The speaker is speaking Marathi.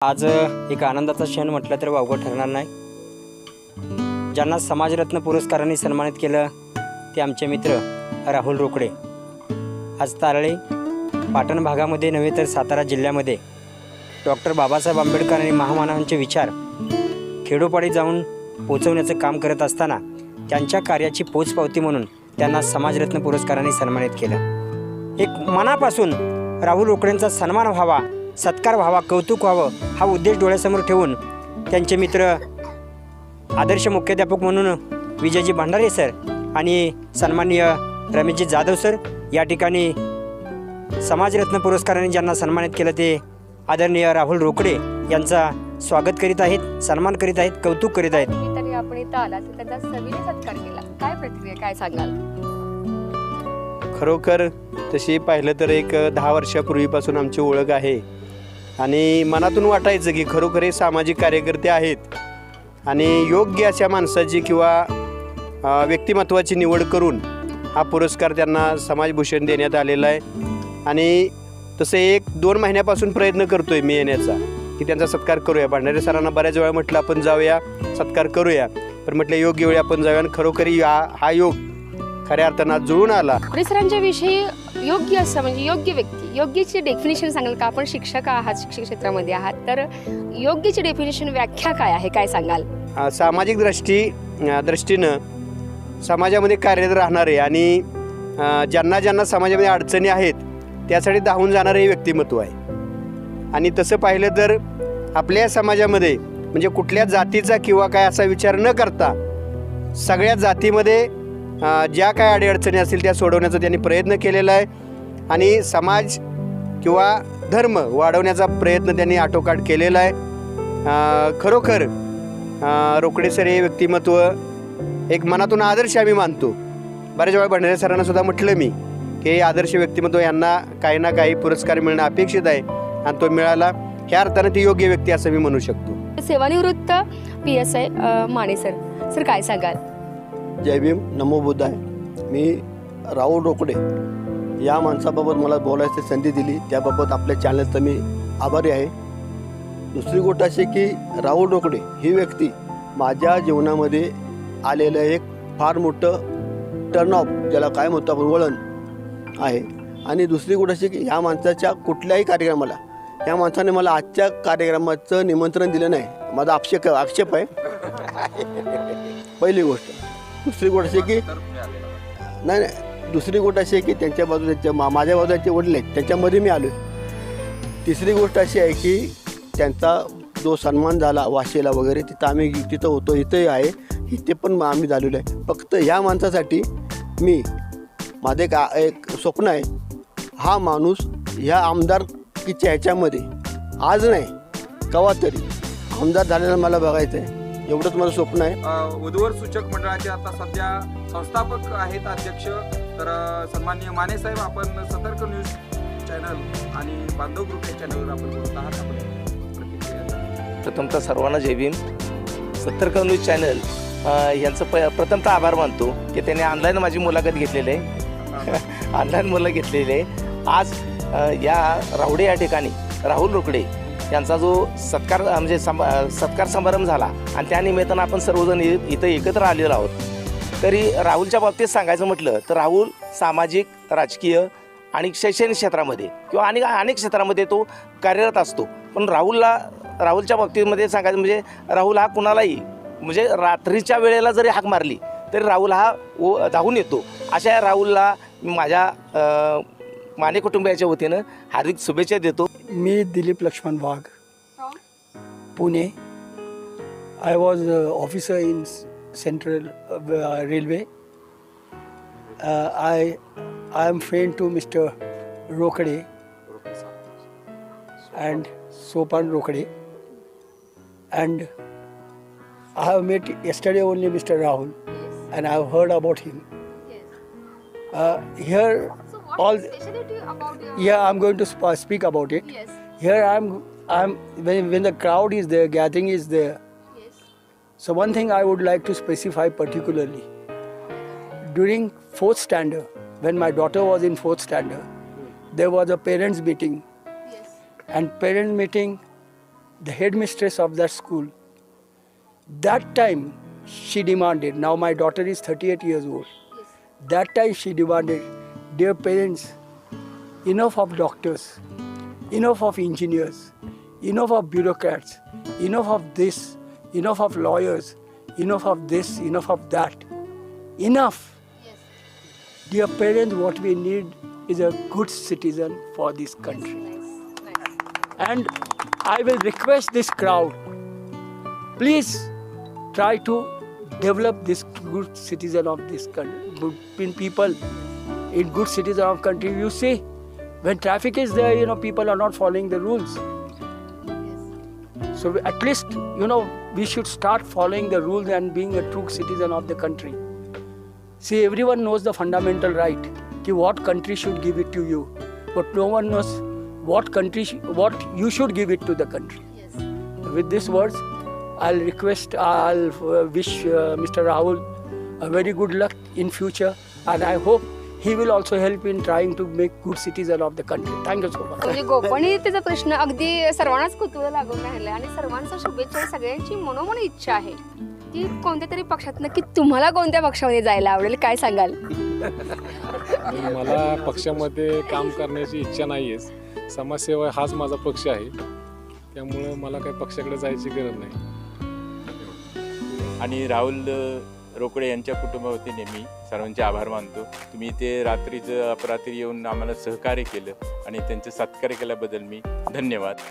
आज एक आनंदाचा क्षण म्हटलं तर वावगं ठरणार नाही. ज्यांना समाजरत्न पुरस्काराने सन्मानित केलं ते आमचे मित्र राहुल रोकडे. आज तारळे पाटण भागामध्ये नव्हे तर सातारा जिल्ह्यामध्ये. डॉक्टर बाबासाहेब आंबेडकर आणि महामानवांचे विचार खेडोपाडी जाऊन पोचवण्याचं काम करत असताना त्यांच्या कार्याची पोचपावती म्हणून त्यांना समाजरत्न पुरस्काराने सन्मानित केलं. एक मनापासून राहुल रोकडेंचा सन्मान व्हावा सत्कार व्हावा कौतुक व्हावं हा उद्देश डोळ्यासमोर ठेवून त्यांचे मित्र आदर्श मुख्याध्यापक म्हणून विजयजी भंडारे सर आणि सन्माननीय रमेशजी जाधव सर या ठिकाणी समाजरत्न पुरस्काराने ज्यांना सन्मानित केलं ते आदरणीय राहुल रोकडे यांचा स्वागत करीत आहेत सन्मान करीत आहेत कौतुक करीत आहेत. तुम्ही तरी आपण इथं आला तर त्यांचा सविनी सत्कार केला. काय प्रतिक्रिया काय सांगाल? खरोखर तशी पाहिलं तर एक दहा वर्षापूर्वीपासून आमची ओळख आहे. आणि मनातून वाटायचं की खरोखर हे सामाजिक कार्यकर्ते आहेत. आणि योग्य अशा माणसाची किंवा व्यक्तिमत्त्वाची व्यक्तिमत्वाची निवड करून हा पुरस्कार त्यांना समाजभूषण देण्यात आलेला आहे. आणि तसं एक दोन महिन्यापासून प्रयत्न करतो आहे मी येण्याचा की त्यांचा सत्कार करूया. भांडारे सरांना बऱ्याच वेळा म्हटलं आपण जाऊया सत्कार करूया. पण म्हटलं योग्य वेळी आपण जाऊया आणि खरोखरी हा हा योग खऱ्या अर्थानं जुळून आला. सरांच्या विषयी योग्य असं म्हणजे योग्य व्यक्ती योग्यची डेफिनेशन सांगाल का? आपण शिक्षक आहात शिक्षण क्षेत्रामध्ये आहात. तर योग्यची डेफिनेशन व्याख्या काय आहे? काय सांगाल? सामाजिक दृष्टी दृष्टीनं समाजामध्ये कार्यरत राहणारे आणि ज्यांना ज्यांना समाजामध्ये अडचणी आहेत त्यासाठी धावून जाणारे हे व्यक्तिमत्व आहे. आणि तसं पाहिलं तर आपल्या समाजामध्ये म्हणजे कुठल्या जातीचा किंवा काय असा विचार न करता सगळ्या जातीमध्ये ज्या काय अडीअडचणी असतील त्या सोडवण्याचा त्यांनी प्रयत्न केलेला आहे. आणि समाज किंवा धर्म वाढवण्याचा प्रयत्न त्यांनी आटोकाट केलेला आहे. खरोखर रोकडेसरी हे व्यक्तिमत्व एक मनातून आदर्श आम्ही मानतो. बऱ्याच वेळा भंडारे सरांना सुद्धा म्हटलं मी की हे आदर्श व्यक्तिमत्व यांना काही ना काही पुरस्कार मिळणं अपेक्षित आहे आणि तो मिळाला ह्या अर्थानं ती योग्य व्यक्ती असं मी म्हणू शकतो. सेवानिवृत्त P S I Mane sir. Sir काय सांगाल? जय भीम नमो बुद्ध आहे मी राहुल रोकडे. या माणसाबाबत मला बोलायची संधी दिली. त्याबाबत आपल्या चॅनलचं मी आभारी आहे. दुसरी गोष्ट अशी की राहुल रोकडे ही व्यक्ती माझ्या जीवनामध्ये आलेलं एक फार मोठं टर्न ऑफ ज्याला काय म्हणतो आपण वळण आहे. आणि दुसरी गोष्ट अशी की ह्या माणसाच्या कुठल्याही कार्यक्रमाला या माणसाने मला आजच्या कार्यक्रमाचं निमंत्रण दिलं नाही. माझा आक्षेप आक्षेप आहे. पहिली गोष्ट. दुसरी गोष्ट अशी की नाही नाही. दुसरी गोष्ट अशी आहे की त्यांच्या बाजू त्यांच्या मा माझ्या बाजू त्यांचे वडील आहेत. त्यांच्यामध्ये मी आलो तिसरी गोष्ट अशी आहे की त्यांचा जो सन्मान झाला वाशेला वगैरे तिथं आम्ही तिथं होतो इथंही आहे. इथे पण आम्ही झालेलो आहे. फक्त ह्या माणसासाठी मी माझं एक एक स्वप्न आहे. हा माणूस ह्या आमदारकीच्या ह्याच्यामध्ये आज नाही कवा तरी. आमदार झालेला मला बघायचं आहे एवढंच माझं स्वप्न आहे? वधूवर सूचक मंडळाचे आता सध्या संस्थापक आहेत अध्यक्ष. तर अ, सन्माननीय माने साहेब आपण सतर्क न्यूज चॅनल आणि बांधव ग्रुप या चॅनलवर आपण बोलत आहात. आपण. प्रथमतः सर्वांना जय भीम. सत्तर न्यूज चॅनल यांचं प प्रथमतः आभार मानतो की त्यांनी ऑनलाईन माझी मुलाखत घेतलेली आहे. ऑनलाईन मुलं घेतलेली आहे. आज अ, या रावडे या ठिकाणी राहुल रोकडे यांचा जो सत्कार म्हणजे सम सत्कार समारंभ झाला आणि त्यानिमित्तानं आपण सर्वजण इ- इथं एकत्र आलेलो आहोत. तरी राहुलच्या बाबतीत सांगायचं म्हटलं तर राहुल सामाजिक राजकीय आणि शैक्षणिक क्षेत्रामध्ये किंवा अनेक अनेक क्षेत्रामध्ये तो कार्यरत असतो. पण राहुलला राहुलच्या बाबतीमध्ये सांगायचं म्हणजे राहुल हा कुणालाही म्हणजे रात्रीच्या वेळेला जरी हाक मारली तरी राहुल हा धावून येतो. अशा या राहुलला मी माझ्या माने कुटुंबियाच्या वतीनं हार्दिक शुभेच्छा देतो. मी Dilip Laxman Wagh. Pune. I was officer in central railway I I M friend to mister Rokade and Sopan Rokade. And I have met yesterday only Mr. Rahul, and I have heard about him. Uh, all yeah, I'm going to sp- speak about it. Yes. Here, I'm, I'm when, when the crowd is there, gathering is there. Yes. So one thing I would like to specify particularly. During fourth standard, when my daughter was in fourth standard, there was a parents meeting Yes. and parents meeting the headmistress of that school, that time she demanded, now my daughter is 38 years old, Yes. that time she demanded, dear parents, enough of doctors, enough of engineers, enough of bureaucrats, enough of this, enough of lawyers, enough of this, enough of that. Enough. Dear parents, what we need is a good citizen for this country. And I will request this crowd, please try to develop this good citizen of this country, good people in good citizen of country. You see, when traffic is there, you know, people are not following the rules. So at least, you know, we should start following the rules and being a true citizen of the country. See, everyone knows the fundamental right, ki what country should give it to you, but no one knows what country, what you should give it to the country. With these words, I'll request, I'll uh, wish uh, Mr. Rahul a very good luck in future, and I hope he will also help in trying to make good citizen of the country. Thank you so much. म्हणजे गोपनीयतेचा प्रश्न अगदी सर्वांनाच कुतूहल लागून राहिला आणि सर्वांचा शुभेच्छा सगळ्यांची मनोमन इच्छा आहे की कोणत्या तरी पक्षात नक्की तुम्हाला कोणत्या पक्षामध्ये जायला आवडेल काय सांगाल मला पक्षामध्ये काम करण्याची इच्छा नाही आहेच समाजसेवा हाच माझा पक्ष आहे त्यामुळं मला काही पक्षाकडे जायची गरज नाही आणि राहुल रोकडे यांच्या कुटुंबावतीने मी सर्वांचे आभार मानतो. तुम्ही ते रात्रीचं अपरात्री येऊन आम्हाला सहकार्य केलं आणि त्यांचं सत्कार्य केल्याबद्दल मी धन्यवाद.